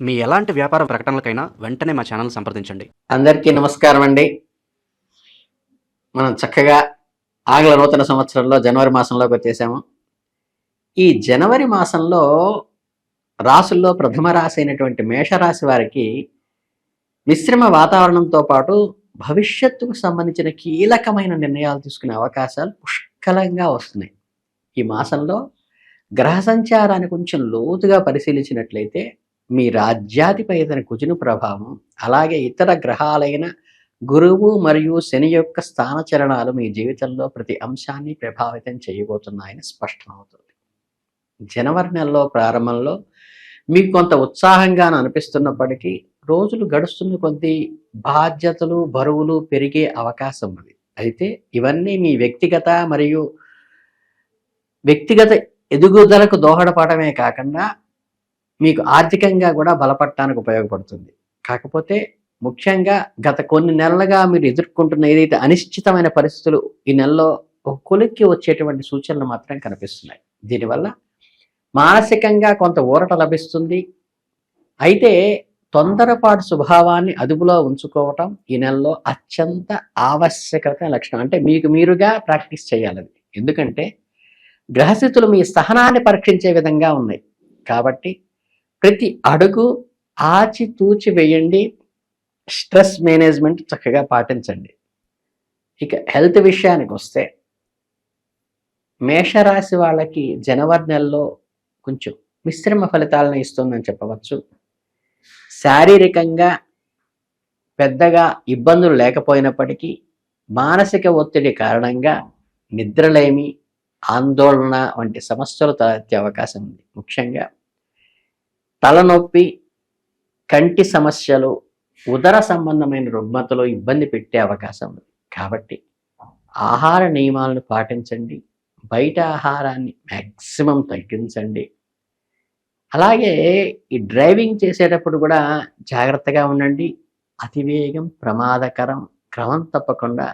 మీ ఎలాంటి వ్యాపార ప్రకటనలకైనా వెంటనే మా ఛానల్ సంప్రదించండి. అందరికీ నమస్కారం అండి. మనం చక్కగా ఆంగ్ల నూతన సంవత్సరంలో జనవరి మాసంలోకి వచ్చేసాము. ఈ జనవరి మాసంలో రాసుల్లో ప్రథమ రాశి అయినటువంటి మేషరాశి వారికి మిశ్రమ వాతావరణంతో పాటు భవిష్యత్తుకు సంబంధించిన కీలకమైన నిర్ణయాలు తీసుకునే అవకాశాలు పుష్కలంగా వస్తున్నాయి. ఈ మాసంలో గ్రహ సంచారాన్ని కొంచెం లోతుగా పరిశీలించినట్లయితే మీ రాజ్యాధిపతిన కుజుని ప్రభావం అలాగే ఇతర గ్రహాలైన గురువు మరియు శని యొక్క స్థానచరణాలు మీ జీవితంలో ప్రతి అంశాన్ని ప్రభావితం చేయబోతున్నాయని స్పష్టమవుతుంది. జనవరి నెలలో ప్రారంభంలో మీకు కొంత ఉత్సాహంగా అనిపిస్తున్నప్పటికీ రోజులు గడుస్తున్న కొద్దీ బాధ్యతలు బరువులు పెరిగే అవకాశం ఉంది అయితే ఇవన్నీ మీ వ్యక్తిగత మరియు వ్యక్తిగత ఎదుగుదలకు దోహదపడమే కాకుండా మీకు ఆర్థికంగా కూడా బలపడటానికి ఉపయోగపడుతుంది. కాకపోతే ముఖ్యంగా గత కొన్ని నెలలుగా మీరు ఎదుర్కొంటున్న ఏదైతే అనిశ్చితమైన పరిస్థితులు ఈ నెలలో ఒక కొలిక్కి వచ్చేటువంటి సూచనలు మాత్రం కనిపిస్తున్నాయి. దీనివల్ల మానసికంగా కొంత ఊరట లభిస్తుంది. అయితే తొందరపాటు స్వభావాన్ని అదుపులో ఉంచుకోవటం ఈ నెలలో అత్యంత ఆవశ్యకత లక్షణం. అంటే మీకు మీరుగా ప్రాక్టీస్ చేయాలని ఎందుకంటే గ్రహస్థితులు మీ సహనాన్ని పరీక్షించే విధంగా ఉన్నాయి. కాబట్టి ప్రతి అడుగు ఆచితూచి వేయండి. స్ట్రెస్ మేనేజ్మెంట్ చక్కగా పాటించండి. ఇక హెల్త్ విషయానికి వస్తే మేషరాశి వాళ్ళకి జనవరి నెలలో కొంచెం మిశ్రమ ఫలితాలను ఇస్తుందని చెప్పవచ్చు. శారీరకంగా పెద్దగా ఇబ్బందులు లేకపోయినప్పటికీ మానసిక ఒత్తిడి కారణంగా నిద్రలేమి ఆందోళన వంటి సమస్యలు తలెత్తే అవకాశం ఉంది. ముఖ్యంగా తలనొప్పి కంటి సమస్యలు ఉదర సంబంధమైన రుగ్మతలు ఇబ్బంది పెట్టే అవకాశం ఉంది. కాబట్టి ఆహార నియమాలను పాటించండి. బయట ఆహారాన్ని మ్యాక్సిమం తగ్గించండి. అలాగే ఈ డ్రైవింగ్ చేసేటప్పుడు కూడా జాగ్రత్తగా ఉండండి. అతివేగం ప్రమాదకరం క్రమం తప్పకుండా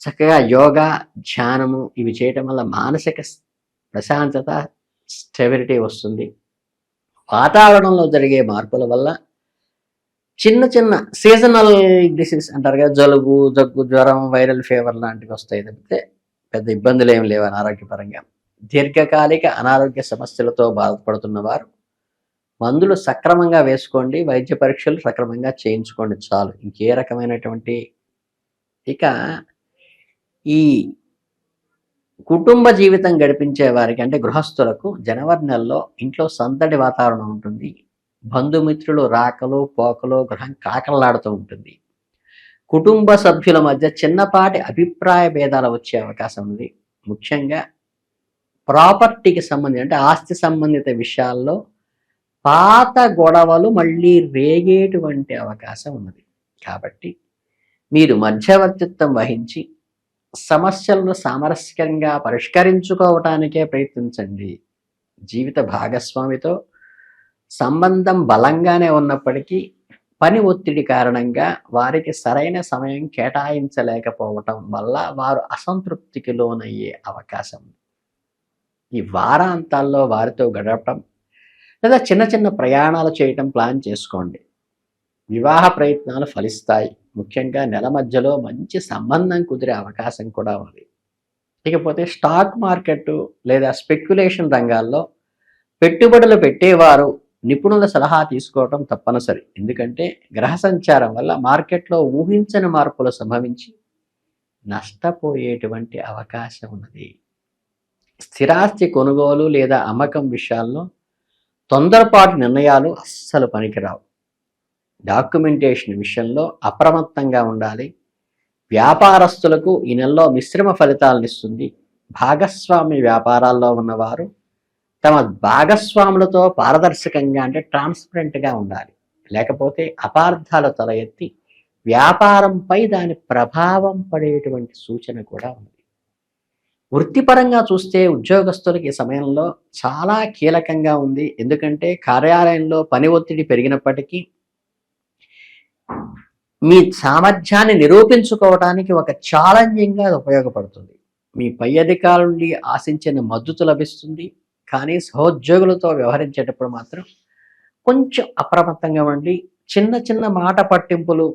చక్కగా యోగా ధ్యానము ఇవి చేయటం వల్ల మానసిక ప్రశాంతత స్టెబిలిటీ వస్తుంది. వాతావరణంలో జరిగే మార్పుల వల్ల చిన్న చిన్న సీజనల్ డిసీజ్ అంటారు కదా జలుబు జగ్గు జ్వరం వైరల్ ఫీవర్ లాంటివి వస్తాయి తప్పితే పెద్ద ఇబ్బందులు ఏమి లేవు అనారోగ్యపరంగా. దీర్ఘకాలిక అనారోగ్య సమస్యలతో బాధపడుతున్న వారు మందులు సక్రమంగా వేసుకోండి వైద్య పరీక్షలు సక్రమంగా చేయించుకోండి చాలు. ఇంకే రకమైనటువంటి ఇక ఈ కుటుంబ జీవితం గడిపించే వారికి అంటే గృహస్థులకు జనవరి నెలలో ఇంట్లో సందడి వాతావరణం ఉంటుంది. బంధుమిత్రులు రాకలు పోకలు గృహం కాకలలాడుతూ ఉంటుంది. కుటుంబ సభ్యుల మధ్య చిన్నపాటి అభిప్రాయ భేదాలు వచ్చే అవకాశం ఉంది. ముఖ్యంగా ప్రాపర్టీకి సంబంధించి అంటే ఆస్తి సంబంధిత విషయాల్లో పాత గొడవలు మళ్ళీ రేగేటువంటి అవకాశం ఉన్నది. కాబట్టి మీరు మధ్యవర్తిత్వం వహించి సమస్యలను సామరస్యంగా పరిష్కరించుకోవటానికే ప్రయత్నించండి. జీవిత భాగస్వామితో సంబంధం బలంగానే ఉన్నప్పటికీ పని ఒత్తిడి కారణంగా వారికి సరైన సమయం కేటాయించలేకపోవటం వల్ల వారు అసంతృప్తికి లోనయ్యే అవకాశం. ఈ వారాంతాల్లో వారితో గడపటం లేదా చిన్న చిన్న ప్రయాణాలు చేయటం ప్లాన్ చేసుకోండి. వివాహ ప్రయత్నాలు ఫలిస్తాయి. ముఖ్యంగా నెల మధ్యలో మంచి సంబంధం కుదిరే అవకాశం కూడా ఉంది. ఇకపోతే స్టాక్ మార్కెట్ లేదా స్పెక్యులేషన్ రంగాల్లో పెట్టుబడులు పెట్టేవారు నిపుణుల సలహా తీసుకోవటం తప్పనిసరి. ఎందుకంటే గ్రహ సంచారం వల్ల మార్కెట్లో ఊహించని మార్పులు సంభవించి నష్టపోయేటువంటి అవకాశం ఉన్నది. స్థిరాస్తి కొనుగోలు లేదా అమ్మకం విషయాల్లో తొందరపాటు నిర్ణయాలు అస్సలు పనికిరావు. డాక్యుమెంటేషన్ విషయంలో అప్రమత్తంగా ఉండాలి. వ్యాపారస్తులకు ఈ నెలలో మిశ్రమ ఫలితాలను ఇస్తుంది. భాగస్వామి వ్యాపారాల్లో ఉన్నవారు తమ భాగస్వాములతో పారదర్శకంగా అంటే ట్రాన్స్పరెంట్గా ఉండాలి. లేకపోతే అపార్థాలు తల ఎత్తి వ్యాపారంపై దాని ప్రభావం పడేటువంటి సూచన కూడా ఉంది. వృత్తిపరంగా చూస్తే ఉద్యోగస్తులకి ఈ సమయంలో చాలా కీలకంగా ఉంది. ఎందుకంటే కార్యాలయంలో పని ఒత్తిడి పెరిగినప్పటికీ మీ సామర్థ్యాన్ని నిరూపించుకోవడానికి ఒక ఛాలెంజింగ్గా అది ఉపయోగపడుతుంది. మీ పై అధికారుల నుండి ఆశించిన మద్దతు లభిస్తుంది. కానీ సహోద్యోగులతో వ్యవహరించేటప్పుడు మాత్రం కొంచెం అప్రమత్తంగా ఉండి చిన్న చిన్న మాట పట్టింపులు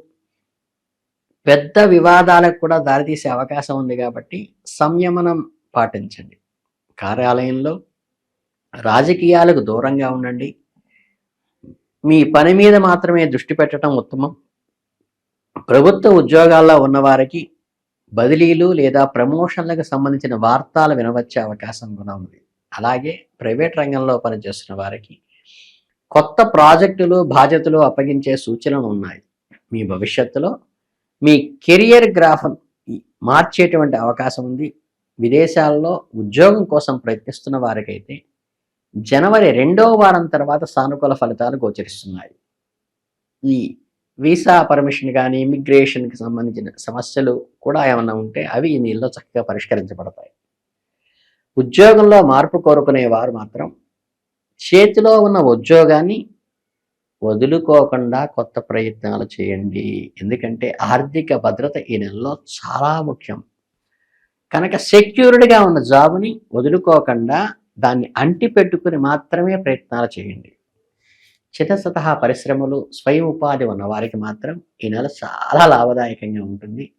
పెద్ద వివాదాలకు కూడా దారితీసే అవకాశం ఉంది కాబట్టి సంయమనం పాటించండి. కార్యాలయంలో రాజకీయాలకు దూరంగా ఉండండి. మీ పని మీద మాత్రమే దృష్టి పెట్టడం ఉత్తమం. ప్రభుత్వ ఉద్యోగాల్లో ఉన్నవారికి బదిలీలు లేదా ప్రమోషన్లకు సంబంధించిన వార్తలు వినవచ్చే అవకాశం కూడా ఉంది. అలాగే ప్రైవేట్ రంగంలో పనిచేస్తున్న వారికి కొత్త ప్రాజెక్టులు బాధ్యతలు అప్పగించే సూచనలు ఉన్నాయి. మీ భవిష్యత్తులో మీ కెరియర్ గ్రాఫ్ మార్చేటువంటి అవకాశం ఉంది. విదేశాల్లో ఉద్యోగం కోసం ప్రయత్నిస్తున్న వారికైతే జనవరి రెండవ వారం తర్వాత సానుకూల ఫలితాలు గోచరిస్తున్నాయి. ఈ వీసా పర్మిషన్ కానీ ఇమిగ్రేషన్కి సంబంధించిన సమస్యలు కూడా ఏమన్నా ఉంటే అవి ఈ నీళ్ళలో చక్కగా పరిష్కరించబడతాయి. ఉద్యోగంలో మార్పు కోరుకునే వారు మాత్రం చేతిలో ఉన్న ఉద్యోగాన్ని వదులుకోకుండా కొత్త ప్రయత్నాలు చేయండి. ఎందుకంటే ఆర్థిక భద్రత ఈ నెలలో చాలా ముఖ్యం. కనుక సెక్యూర్డ్గా ఉన్న జాబుని వదులుకోకుండా దాన్ని అంటి పెట్టుకుని మాత్రమే ప్రయత్నాలు చేయండి. చితసతహా పరిశ్రమలు స్వయం ఉపాధి ఉన్న వారికి మాత్రం ఈ నెల చాలా లాభదాయకంగా ఉంటుంది.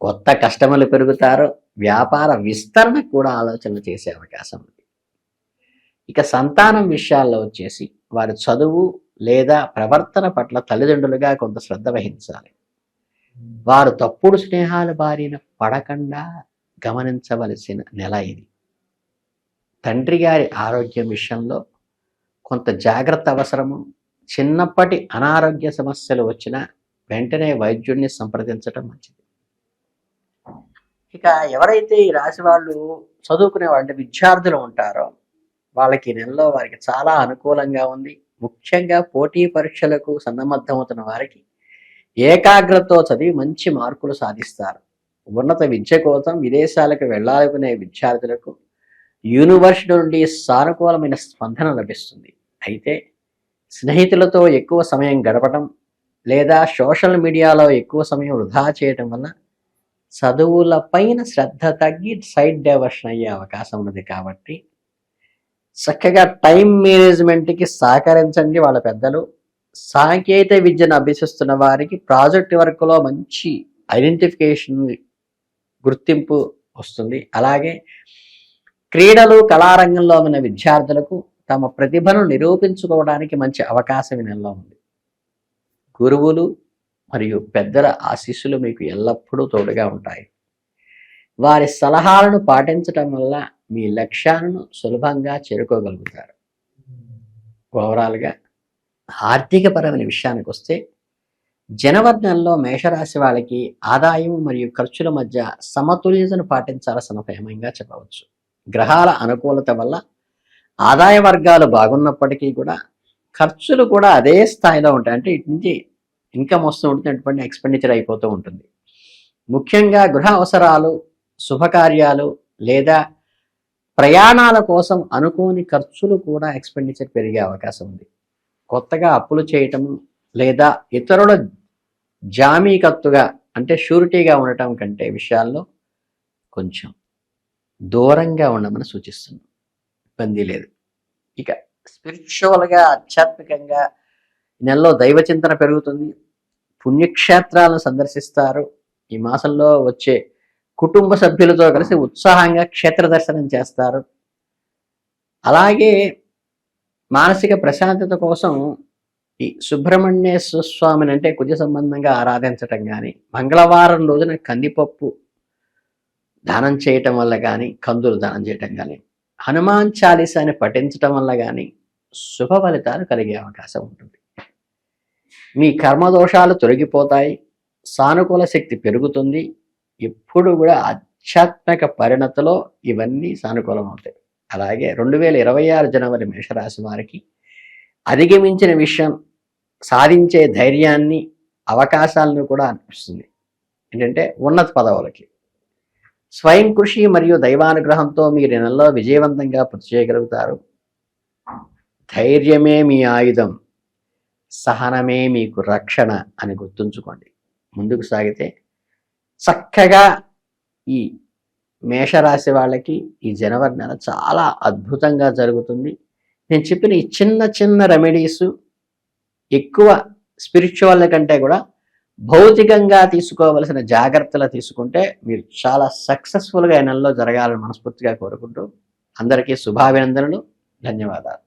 కొత్త కస్టమర్లు పెరుగుతారు. వ్యాపార విస్తరణ కూడా ఆలోచన చేసే అవకాశం ఉంది. ఇక సంతానం విషయాల్లో వచ్చేసి వారి చదువు లేదా ప్రవర్తన పట్ల తల్లిదండ్రులుగా కొంత శ్రద్ధ వహించాలి. వారు తప్పుడు స్నేహాల బారిన పడకుండా గమనించవలసిన నెల ఇది. తండ్రి గారి ఆరోగ్యం విషయంలో కొంత జాగ్రత్త అవసరము. చిన్నప్పటి అనారోగ్య సమస్యలు వచ్చినా వెంటనే వైద్యుడిని సంప్రదించడం మంచిది. ఇక ఎవరైతే ఈ రాశి వాళ్ళు చదువుకునే వాళ్ళు విద్యార్థులు ఉంటారో వాళ్ళకి నెలలో వారికి చాలా అనుకూలంగా ఉంది. ముఖ్యంగా పోటీ పరీక్షలకు సన్నద్ధమవుతున్న వారికి ఏకాగ్రతతో చదివి మంచి మార్కులు సాధిస్తారు. ఉన్నత విద్య కోసం విదేశాలకు వెళ్ళాలనుకునే విద్యార్థులకు యూనివర్సిటీ నుండి సానుకూలమైన స్పందన లభిస్తుంది. అయితే స్నేహితులతో ఎక్కువ సమయం గడపడం లేదా సోషల్ మీడియాలో ఎక్కువ సమయం వృధా చేయటం వల్ల చదువులపైన శ్రద్ధ తగ్గి సైడ్ డైవర్షన్ అయ్యే అవకాశం ఉన్నది కాబట్టి చక్కగా టైం మేనేజ్మెంట్కి సహకరించండి వాళ్ళ పెద్దలు. సాంకేతిక విద్యను అభ్యసిస్తున్న వారికి ప్రాజెక్ట్ వర్క్లో మంచి ఐడెంటిఫికేషన్ గుర్తింపు వస్తుంది. అలాగే క్రీడలు కళారంగంలో ఉన్న విద్యార్థులకు తమ ప్రతిభను నిరూపించుకోవడానికి మంచి అవకాశం ఈ నెలలో ఉంది. గురువులు మరియు పెద్దల ఆశీస్సులు మీకు ఎల్లప్పుడూ తోడుగా ఉంటాయి. వారి సలహాలను పాటించటం వల్ల మీ లక్ష్యాలను సులభంగా చేరుకోగలుగుతారు. ఓవరాల్గా ఆర్థికపరమైన విషయానికి వస్తే జనవరి నెలలో మేషరాశి వాళ్ళకి ఆదాయం మరియు ఖర్చుల మధ్య సమతుల్యతను పాటించాల్సిన ప్రయమంగా చెప్పవచ్చు. గ్రహాల అనుకూలత వల్ల ఆదాయ వర్గాలు బాగున్నప్పటికీ కూడా ఖర్చులు కూడా అదే స్థాయిలో ఉంటాయి. అంటే ఇటు నుంచి ఇన్కమ్ వస్తూ ఉంటున్నటువంటి ఎక్స్పెండిచర్ అయిపోతూ ఉంటుంది. ముఖ్యంగా గృహ అవసరాలు శుభకార్యాలు లేదా ప్రయాణాల కోసం అనుకోని ఖర్చులు కూడా ఎక్స్పెండిచర్ పెరిగే అవకాశం ఉంది. కొత్తగా అప్పులు చేయటము లేదా ఇతరుల జామీకత్తుగా అంటే షూరిటీగా ఉండటం కంటే విషయాల్లో కొంచెం దూరంగా ఉండమని సూచిస్తున్నాం ఇబ్బంది లేదు. ఇక స్పిరిచువల్గా ఆధ్యాత్మికంగా నెలలో దైవ చింతన పెరుగుతుంది. పుణ్యక్షేత్రాలను సందర్శిస్తారు. ఈ మాసంలో వచ్చే కుటుంబ సభ్యులతో కలిసి ఉత్సాహంగా క్షేత్ర దర్శనం చేస్తారు. అలాగే మానసిక ప్రశాంతత కోసం ఈ సుబ్రహ్మణ్యేశ్వర స్వామిని అంటే కుజ సంబంధంగా ఆరాధించటం కానీ మంగళవారం రోజున కందిపప్పు దానం చేయటం వల్ల కానీ కందులు దానం చేయటం కానీ హనుమాన్ చాలీసాని పఠించటం వల్ల కానీ శుభ ఫలితాలు కలిగే అవకాశం ఉంటుంది. మీ కర్మదోషాలు తొలగిపోతాయి సానుకూల శక్తి పెరుగుతుంది ఎప్పుడు కూడా ఆధ్యాత్మిక పరిణతిలో ఇవన్నీ సానుకూలం అవుతాయి అలాగే రెండు వేల ఇరవై ఆరు జనవరి మేషరాశి వారికి అధిగమించిన విషయం సాధించే ధైర్యాన్ని అవకాశాలను కూడా అనిపిస్తుంది. ఏంటంటే ఉన్నత పదవులకి స్వయం కృషి మరియు దైవానుగ్రహంతో మీరు నెలలో విజయవంతంగా పూర్తి చేయగలుగుతారు. ధైర్యమే మీ ఆయుధం. సహనమే మీకు రక్షణ అని గుర్తుంచుకోండి. ముందుకు సాగితే చక్కగా ఈ మేషరాశి వాళ్ళకి ఈ జనవరి నెల చాలా అద్భుతంగా జరుగుతుంది. నేను చెప్పిన ఈ చిన్న చిన్న రెమెడీస్ ఎక్కువ స్పిరిచువల్ కంటే కూడా భౌతికంగా తీసుకోవలసిన జాగ్రత్తలు తీసుకుంటే మీరు చాలా సక్సెస్ఫుల్గా ఈ నెలలో జరగాలని మనస్ఫూర్తిగా కోరుకుంటూ అందరికీ శుభాభినందనలు ధన్యవాదాలు.